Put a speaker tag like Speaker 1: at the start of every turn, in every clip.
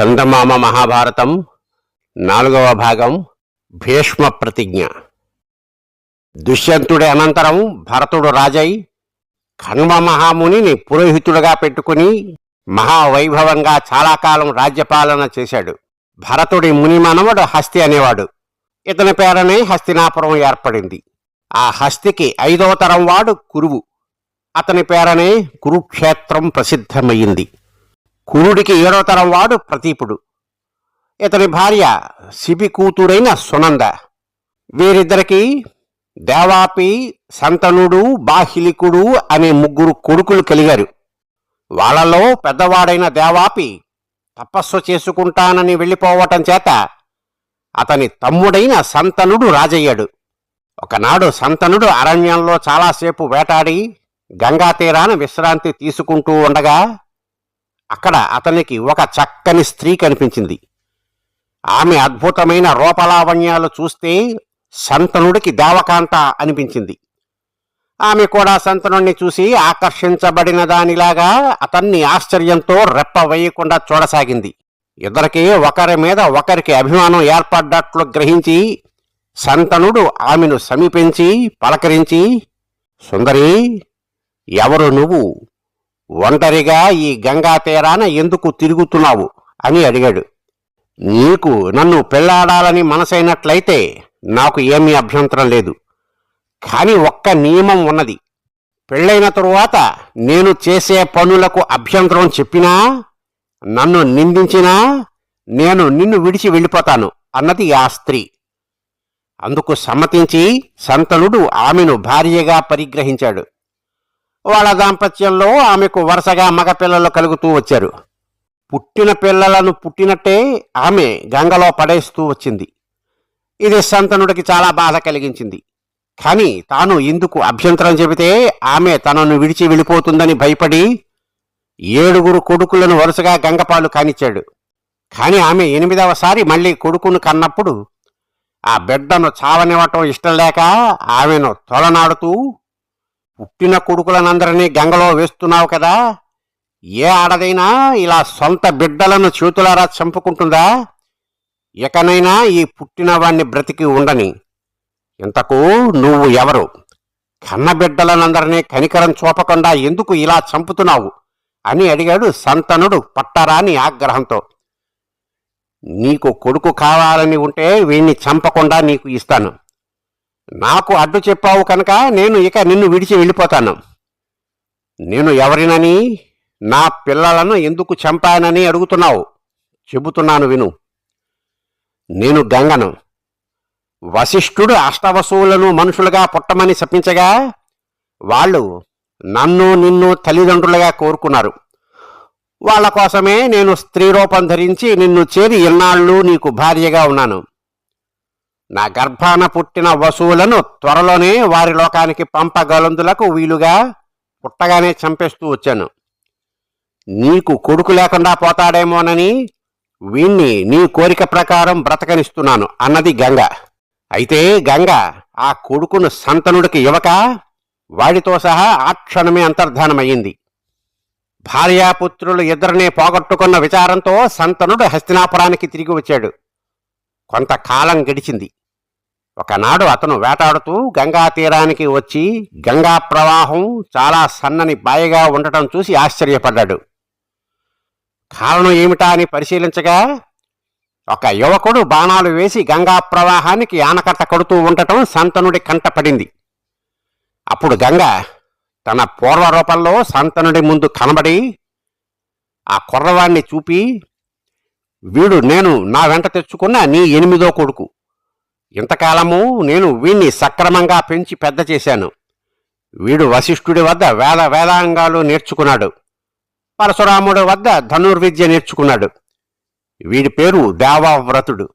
Speaker 1: చందమామ మహాభారతం నాలుగవ భాగం భీష్మ ప్రతిజ్ఞ. దుష్యంతుడి అనంతరం భరతుడు రాజై కణ్వ మహామునిని పురోహితుడుగా పెట్టుకుని మహావైభవంగా చాలా కాలం రాజ్యపాలన చేశాడు. భరతుడి ముని మనవడు హస్తి అనేవాడు. ఇతని పేరనే హస్తినాపురం ఏర్పడింది. ఆ హస్తికి ఐదవ తరం వాడు కురువు. అతని పేరనే కురుక్షేత్రం ప్రసిద్ధమయ్యింది కురుడికి ఏడో తరం వాడు ప్రతీపుడు. ఇతని భార్య శిబి కూతురైన సునంద. వీరిద్దరికీ దేవాపి సంతనుడు బాహిలికుడు అనే ముగ్గురు కొడుకులు కలిగారు. వాళ్ళలో పెద్దవాడైన దేవాపి తపస్సు చేసుకుంటానని వెళ్ళిపోవటం చేత అతని తమ్ముడైన సంతనుడు రాజయ్యాడు. ఒకనాడు సంతనుడు అరణ్యంలో చాలాసేపు వేటాడి గంగా తీరాన విశ్రాంతి తీసుకుంటూ ఉండగా అక్కడ అతనికి ఒక చక్కని స్త్రీ కనిపించింది. ఆమె అద్భుతమైన రూపలావణ్యాలు చూస్తే సంతనుడికి దేవకాంత అనిపించింది. ఆమె కూడా సంతనుణ్ణి చూసి ఆకర్షించబడిన దానిలాగా అతన్ని ఆశ్చర్యంతో రెప్ప వేయకుండా చూడసాగింది. ఇద్దరికి ఒకరి మీద ఒకరికి అభిమానం ఏర్పడ్డట్లు గ్రహించి సంతనుడు ఆమెను సమీపించి పలకరించి సుందరి ఎవరు నువ్వు? ఒంటరిగా ఈ గంగా తీరాన ఎందుకు తిరుగుతున్నావు? అని అడిగాడు. నీకు నన్ను పెళ్ళాడాలని మనసైనట్లయితే నాకు ఏమీ అభ్యంతరం లేదు. కాని ఒక్క నియమం ఉన్నది. పెళ్ళైన తరువాత నేను చేసే పనులకు అభ్యంతరం చెప్పినా నన్ను నిందించినా నేను నిన్ను విడిచి వెళ్ళిపోతాను అన్నది ఆ స్త్రీ. అందుకు సమ్మతించి సంతనుడు ఆమెను భార్యగా పరిగ్రహించాడు. వాళ్ళ దాంపత్యంలో ఆమెకు వరుసగా మగపిల్లలు కలుగుతూ వచ్చారు. పుట్టిన పిల్లలను పుట్టినట్టే ఆమె గంగలో పడేస్తూ వచ్చింది. ఇది సంతనుడికి చాలా బాధ కలిగించింది. కానీ తాను ఇందుకు అభ్యంతరం చెబితే ఆమె తనను విడిచి వెళ్ళిపోతుందని భయపడి ఏడుగురు కొడుకులను వరుసగా గంగపాలు కానిచ్చాడు. కానీ ఆమె ఎనిమిదవసారి మళ్ళీ కొడుకును కన్నప్పుడు ఆ బిడ్డను చావనివ్వటం ఇష్టం లేక ఆమెను తొలనాడుతూ పుట్టిన కొడుకులనందరినీ గంగలో వేస్తున్నావు కదా? ఏ ఆడదైనా ఇలా సొంత బిడ్డలను చేతులారా చంపుకుంటుందా? ఇకనైనా ఈ పుట్టినవాణ్ణి బ్రతికి ఉండని. ఇంతకు నువ్వు ఎవరు? కన్నబిడ్డలనందరినీ కనికరం చూపకుండా ఎందుకు ఇలా చంపుతున్నావు? అని అడిగాడు సంతనుడు పట్టరాని ఆగ్రహంతో. నీకు కొడుకు కావాలని ఉంటే వీణ్ణి చంపకుండా నీకు ఇస్తాను. నాకు అడ్డు చెప్పావు కనుక నేను ఇక నిన్ను విడిచి వెళ్ళిపోతాను. నేను ఎవరినని నా పిల్లలను ఎందుకు చంపానని అడుగుతున్నావు? చెబుతున్నాను విను. నేను గంగను. వశిష్ఠుడు అష్టవసువులను మనుషులుగా పుట్టమని శపించగా వాళ్ళు నన్ను నిన్ను తల్లిదండ్రులుగా కోరుకున్నారు. వాళ్ళ కోసమే నేను స్త్రీ రూపం ధరించి నిన్ను చేరి ఇన్నాళ్ళు నీకు భార్యగా ఉన్నాను. నా గర్భాన పుట్టిన వసువులను త్వరలోనే వారి లోకానికి పంపగలందులకు వీలుగా పుట్టగానే చంపేస్తూ వచ్చాను. నీకు కొడుకు లేకుండా పోతాడేమోనని వీణ్ణి నీ కోరిక ప్రకారం బ్రతకనిస్తున్నాను అన్నది గంగ. అయితే గంగ ఆ కొడుకును సంతనుడికి ఇవ్వక వాడితో సహా ఆ క్షణమే అంతర్ధానమయ్యింది. భార్యాపుత్రులు ఇద్దరినే పోగొట్టుకున్న విచారంతో సంతనుడు హస్తినాపురానికి తిరిగి వచ్చాడు. కొంతకాలం గడిచింది. ఒకనాడు అతను వేటాడుతూ గంగా తీరానికి వచ్చి గంగా ప్రవాహం చాలా సన్నని బాయిగా ఉండటం చూసి ఆశ్చర్యపడ్డాడు. కారణం ఏమిటా అని పరిశీలించగా ఒక యువకుడు బాణాలు వేసి గంగా ప్రవాహానికి ఆనకట్ట కడుతూ ఉండటం సంతనుడి కంటపడింది అప్పుడు గంగ తన పూర్వ రూపంలో సంతనుడి ముందు కనబడి ఆ కుర్రవాణ్ణి చూపి వీడు నేను నా వెంట తెచ్చుకున్న నీ ఎనిమిదో కొడుకు. ఇంతకాలము నేను వీణ్ణి సక్రమంగా పెంచి పెద్ద చేశాను. వీడు వశిష్ఠుడి వద్ద వేద వేదాంగాలు నేర్చుకున్నాడు. పరశురాముడి వద్ద ధనుర్విద్య నేర్చుకున్నాడు. వీడి పేరు దేవవ్రతుడు.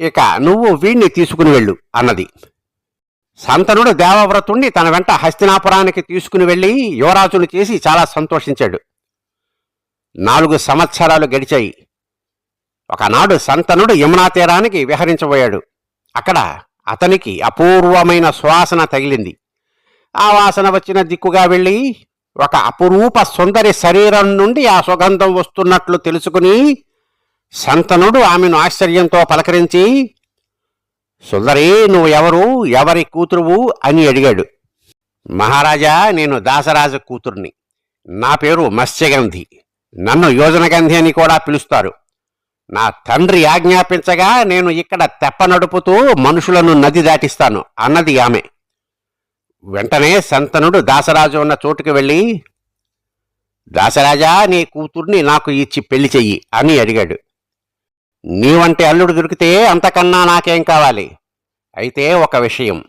Speaker 1: ఇక నువ్వు వీణ్ణి తీసుకుని వెళ్ళు అన్నది. సంతనుడు దేవవ్రతుణ్ణి తన వెంట హస్తినాపురానికి తీసుకుని వెళ్ళి యువరాజును చేసి చాలా సంతోషించాడు. నాలుగు సంవత్సరాలు గడిచాయి. ఒకనాడు సంతనుడు యమునా తీరానికి విహరించబోయాడు. అక్కడ అతనికి అపూర్వమైన సువాసన తగిలింది. ఆ వాసన వచ్చిన దిక్కుగా వెళ్ళి ఒక అపురూప సుందరి శరీరం నుండి ఆ సుగంధం వస్తున్నట్లు తెలుసుకుని శంతనుడు ఆమెను ఆశ్చర్యంతో పలకరించి సుందరి నువ్వు ఎవరు? ఎవరి కూతురువు? అని అడిగాడు. మహారాజా నేను దాసరాజు కూతుర్ని. నా పేరు మత్స్యగంధి. నన్ను యోజనగంధి అని కూడా పిలుస్తారు. నా తండ్రి ఆజ్ఞాపించగా నేను ఇక్కడ తెప్ప నడుపుతూ మనుషులను నది దాటిస్తాను అన్నది ఆమె. వెంటనే శంతనుడు దాసరాజు ఉన్న చోటుకి వెళ్ళి దాసరాజా నీ కూతుర్ని నాకు ఇచ్చి పెళ్ళి చెయ్యి అని అడిగాడు. నీవంటే అల్లుడు దొరికితే అంతకన్నా నాకేం కావాలి? అయితే ఒక విషయం.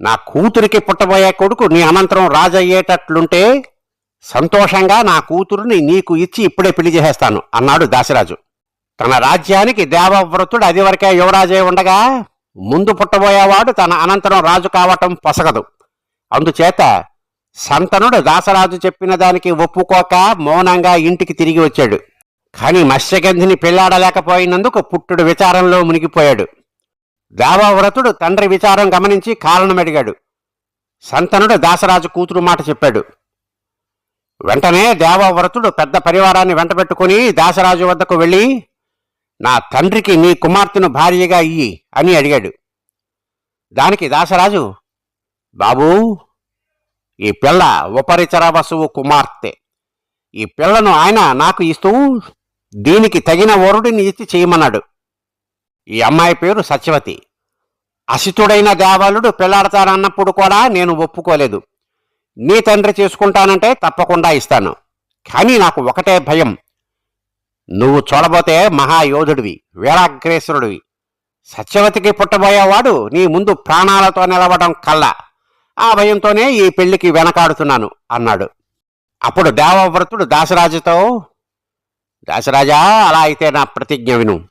Speaker 1: నా కూతురికి పుట్టబోయే కొడుకు నీ అనంతరం రాజయ్యేటట్లుంటే సంతోషంగా నా కూతురుని నీకు ఇచ్చి ఇప్పుడే పెళ్ళి చేసేస్తాను అన్నాడు దాసరాజు. తన రాజ్యానికి దేవవ్రతుడు అది వరకే యువరాజే ఉండగా ముందు పుట్టబోయేవాడు తన అనంతరం రాజు కావటం పొసగదు. అందుచేత సంతనుడు దాసరాజు చెప్పిన దానికి ఒప్పుకోక మౌనంగా ఇంటికి తిరిగి వచ్చాడు. కాని మత్స్యగంధిని పెళ్ళాడలేకపోయినందుకు పుట్టుడు విచారంలో మునిగిపోయాడు. దేవవ్రతుడు తండ్రి విచారం గమనించి కారణం అడిగాడు. సంతనుడు దాసరాజు కూతురు మాట చెప్పాడు. వెంటనే దేవవ్రతుడు పెద్ద పరివారాన్ని వెంటబెట్టుకుని దాసరాజు వద్దకు వెళ్ళి నా తండ్రికి నీ కుమార్తెను భార్యగా ఇయ్యి అని అడిగాడు. దానికి దాసరాజు బాబూ ఈ పిల్ల ఉపరిచర వసువు కుమార్తె. ఈ పిల్లను ఆయన నాకు ఇస్తూ దీనికి తగిన వరుడిని ఇచ్చి చేయమన్నాడు. ఈ అమ్మాయి పేరు సత్యవతి. అసితుడైన దేవాలుడు పెళ్ళాడతానన్నప్పుడు కూడా నేను ఒప్పుకోలేదు. నీ తండ్రి చేసుకుంటానంటే తప్పకుండా ఇస్తాను. కానీ నాకు ఒకటే భయం. నువ్వు చూడబోతే మహాయోధుడివి వీరాగ్రేసురుడివి. సత్యవతికి పుట్టబోయేవాడు నీ ముందు ప్రాణాలతో నిలవడం కల్లా. ఆ భయంతోనే ఈ పెళ్ళికి వెనకాడుతున్నాను అన్నాడు. అప్పుడు దేవవ్రతుడు దాసరాజుతో దాసరాజా అలా అయితే నా ప్రతిజ్ఞ విను.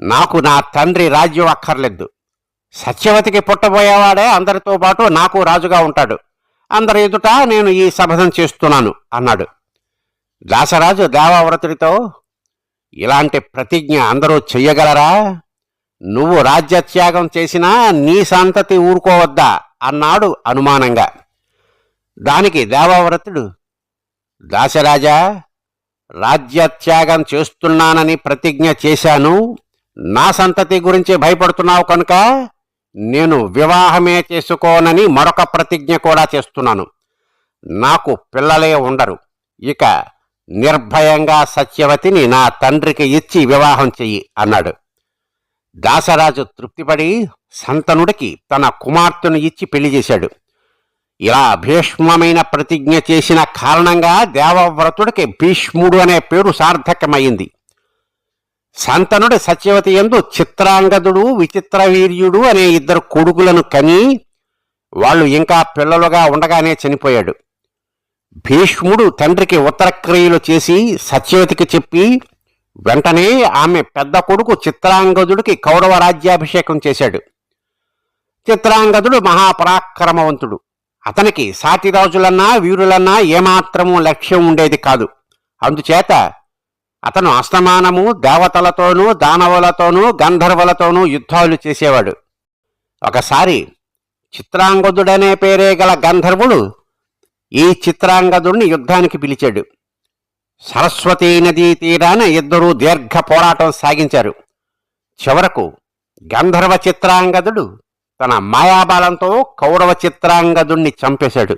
Speaker 1: నాకు నా తండ్రి రాజ్యం అక్కర్లేదు. సత్యవతికి పుట్టబోయేవాడే అందరితో పాటు నాకు రాజుగా ఉంటాడు. అందరి ఎదుట నేను ఈ శపథం చేస్తున్నాను అన్నాడు. దాసరాజు దేవవ్రతుడితో ఇలాంటి ప్రతిజ్ఞ అందరూ చెయ్యగలరా? నువ్వు రాజ్యత్యాగం చేసినా నీ సంతతి ఊరుకోవద్దా అన్నాడు అనుమానంగా. దానికి దేవవ్రతుడు దాసరాజా రాజ్యత్యాగం చేస్తున్నానని ప్రతిజ్ఞ చేశాను. నా సంతతి గురించి భయపడుతున్నావు కనుక నేను వివాహమే చేసుకోనని మరొక ప్రతిజ్ఞ కూడా చేస్తున్నాను. నాకు పిల్లలే ఉండరు. ఇక నిర్భయంగా సత్యవతిని నా తండ్రికి ఇచ్చి వివాహం చెయ్యి అన్నాడు. దాసరాజు తృప్తిపడి సంతనుడికి తన కుమార్తెను ఇచ్చి పెళ్ళి చేశాడు. ఇలా భీష్మమైన ప్రతిజ్ఞ చేసిన కారణంగా దేవవ్రతుడికి భీష్ముడు అనే పేరు సార్థకమైంది సంతనుడి సత్యవతి ఎందు చిత్రాంగదుడు విచిత్రవీర్యుడు అనే ఇద్దరు కొడుకులను కని వాళ్ళు ఇంకా పిల్లలుగా ఉండగానే చనిపోయాడు. భీష్ముడు తండ్రికి ఉత్తరక్రియలు చేసి సత్యవతికి చెప్పి వెంటనే ఆమె పెద్ద కొడుకు చిత్రాంగదుడికి కౌరవ రాజ్యాభిషేకం చేశాడు. చిత్రాంగదుడు మహాపరాక్రమవంతుడు. అతనికి సాతిరాజులన్నా వీరులన్నా ఏమాత్రము లక్ష్యం ఉండేది కాదు. అందుచేత అతను అస్తమానము దేవతలతోనూ దానవులతోనూ గంధర్వులతోనూ యుద్ధాలు చేసేవాడు. ఒకసారి చిత్రాంగదుడనే పేరే గల గంధర్వుడు ఈ చిత్రాంగదుడిని యుద్ధానికి పిలిచాడు. సరస్వతీ నదీ తీరాన ఇద్దరూ దీర్ఘ పోరాటం సాగించారు. చివరకు గంధర్వ చిత్రాంగదుడు తన మాయాబలంతో కౌరవ చిత్రాంగదుణ్ణి చంపేశాడు.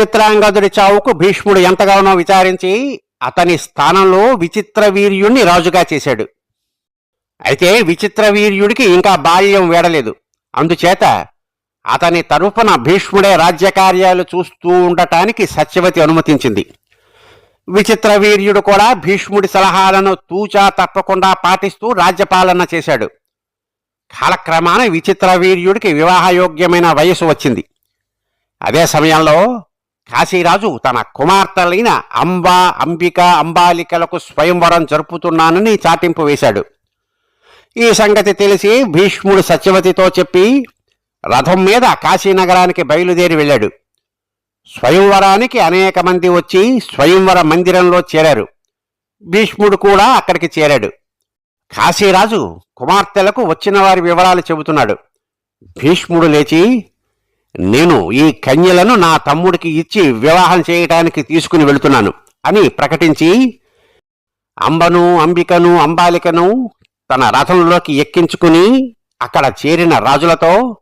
Speaker 1: చిత్రాంగదుడి చావుకు భీష్ముడు ఎంతగానో విచారించి అతని స్థానంలో విచిత్ర వీర్యుణ్ణి రాజుగా చేశాడు. అయితే విచిత్ర వీర్యుడికి ఇంకా బాల్యం వేడలేదు. అందుచేత అతని తరపున భీష్ముడే రాజ్యకార్యాలు చూస్తూ ఉండటానికి సత్యవతి అనుమతించింది. విచిత్ర వీర్యుడు కూడా భీష్ముడి సలహాలను తూచా తప్పకుండా పాటిస్తూ రాజ్యపాలన చేశాడు. కాలక్రమాన విచిత్ర వీర్యుడికి వివాహయోగ్యమైన వయసు వచ్చింది. అదే సమయంలో కాశీరాజు తన కుమార్తెలైన అంబ అంబిక అంబాలికలకు స్వయంవరం జరుపుతున్నానని చాటింపు వేశాడు. ఈ సంగతి తెలిసి భీష్ముడు సత్యవతితో చెప్పి రథం మీద కాశీనగరానికి బయలుదేరి వెళ్ళాడు. స్వయంవరానికి అనేక మంది వచ్చి స్వయంవర మందిరంలో చేరారు. భీష్ముడు కూడా అక్కడికి చేరాడు. కాశీరాజు కుమార్తెలకు వచ్చిన వారి వివరాలు చెబుతున్నాడు. భీష్ముడు లేచి నేను ఈ కన్యలను నా తమ్ముడికి ఇచ్చి వివాహం చేయటానికి తీసుకుని వెళుతున్నాను అని ప్రకటించి అంబను అంబికను అంబాలికను తన రథంలోకి ఎక్కించుకుని అక్కడ చేరిన రాజులతో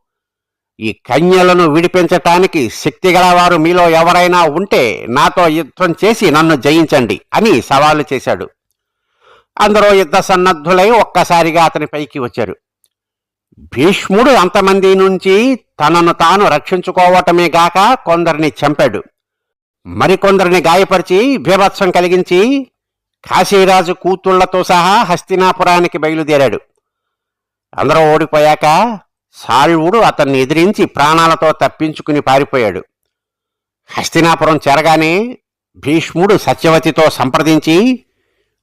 Speaker 1: ఈ కన్యలను విడిపించటానికి శక్తి గలవారు మీలో ఎవరైనా ఉంటే నాతో యుద్ధం చేసి నన్ను జయించండి అని సవాలు చేశాడు. అందరూ యుద్ధ సన్నద్ధులై ఒక్కసారిగా అతని పైకి వచ్చారు. భీష్ముడు అంతమంది నుంచి తనను తాను రక్షించుకోవటమే గాక కొందరిని చంపాడు. మరికొందరిని గాయపరిచి భీభత్సం కలిగించి కాశీరాజు కూతుళ్ళతో సహా హస్తినాపురానికి బయలుదేరాడు. అందరూ ఓడిపోయాక సాల్వుడు అతన్ని ఎదిరించి ప్రాణాలతో తప్పించుకుని పారిపోయాడు. హస్తినాపురం చేరగానే భీష్ముడు సత్యవతితో సంప్రదించి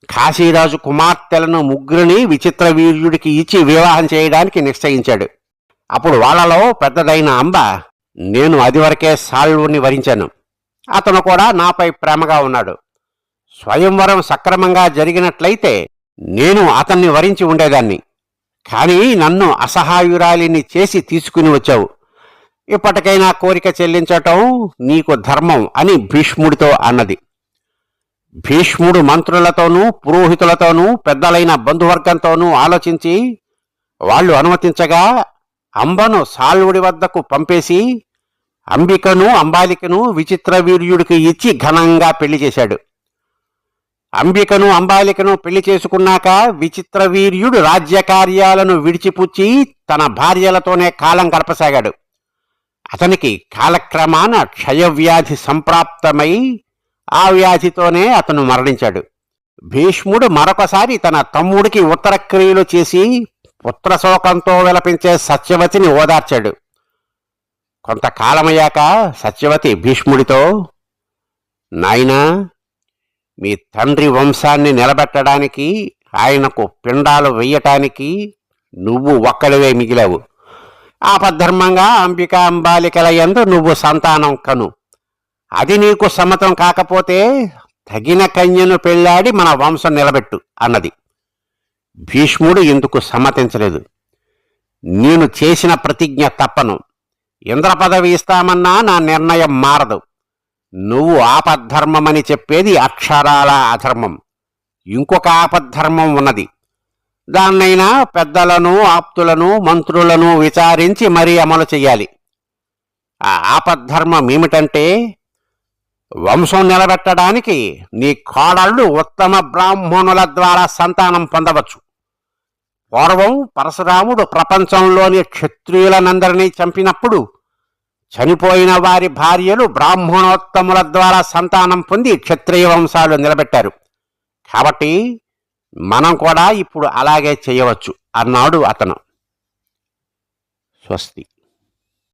Speaker 1: కాశీరాజు కుమార్తెలను ముగ్గురిని విచిత్ర వీర్యుడికి ఇచ్చి వివాహం చేయడానికి నిశ్చయించాడు. అప్పుడు వాళ్ళలో పెద్దదైన అంబ నేను అదివరకే సాల్వుని వరించాను. అతను కూడా నాపై ప్రేమగా ఉన్నాడు. స్వయంవరం సక్రమంగా జరిగినట్లయితే నేను అతన్ని వరించి ఉండేదాన్ని. కానీ నన్ను అసహాయురాలిని చేసి తీసుకుని వచ్చావు. ఇప్పటికైనా కోరిక చెల్లించటం నీకు ధర్మం అని భీష్ముడితో అన్నది. భీష్ముడు మంత్రులతోనూ పురోహితులతోనూ పెద్దలైన బంధువర్గంతోనూ ఆలోచించి వాళ్ళు అనుమతించగా అంబను సాల్వుడి వద్దకు పంపేసి అంబికను అంబాలికను విచిత్ర వీర్యుడికి ఇచ్చి ఘనంగా పెళ్ళి చేశాడు. అంబికను అంబాలికను పెళ్ళి చేసుకున్నాక విచిత్ర వీర్యుడు రాజ్యకార్యాలను విడిచిపుచ్చి తన భార్యలతోనే కాలం గడపసాగాడు. అతనికి కాలక్రమాన క్షయవ్యాధి సంప్రాప్తమై ఆ వ్యాధితోనే అతను మరణించాడు. భీష్ముడు మరొకసారి తన తమ్ముడికి ఉత్తర క్రియలు చేసి పుత్రశోకంతో విలపించే సత్యవతిని ఓదార్చాడు. కొంతకాలమయ్యాక సత్యవతి భీష్ముడితో నాయనా మీ తండ్రి వంశాన్ని నిలబెట్టడానికి ఆయనకు పిండాలు వెయ్యటానికి నువ్వు ఒక్కడివే మిగిలావు. ఆపద్ధర్మంగా అంబిక అంబాలికల యందు నువ్వు సంతానం కను. అది నీకు సమ్మతం కాకపోతే తగిన కన్యను పెళ్ళాడి మన వంశం నిలబెట్టు అన్నది. భీష్ముడు ఇందుకు సమ్మతించలేదు. నేను చేసిన ప్రతిజ్ఞ తప్పను. ఇంద్ర పదవి ఇస్తామన్నా నా నిర్ణయం మారదు. నువ్వు ఆపద్ధర్మమని చెప్పేది అక్షరాల అధర్మం. ఇంకొక ఆపద్ధర్మం ఉన్నది. దాన్నైనా పెద్దలను ఆప్తులను మంత్రులను విచారించి మరీ అమలు చెయ్యాలి. ఆ ఆపద్ధర్మం ఏమిటంటే వంశం నిలబెట్టడానికి నీ కోడళ్ళు ఉత్తమ బ్రాహ్మణుల ద్వారా సంతానం పొందవచ్చు. పూర్వం పరశురాముడు ప్రపంచంలోని క్షత్రియులనందరినీ చంపినప్పుడు చనిపోయిన వారి భార్యలు బ్రాహ్మణోత్తముల ద్వారా సంతానం పొంది క్షత్రియ వంశాలు నిలబెట్టారు. కాబట్టి మనం కూడా ఇప్పుడు అలాగే చేయవచ్చు అన్నాడు అతను. స్వస్తి.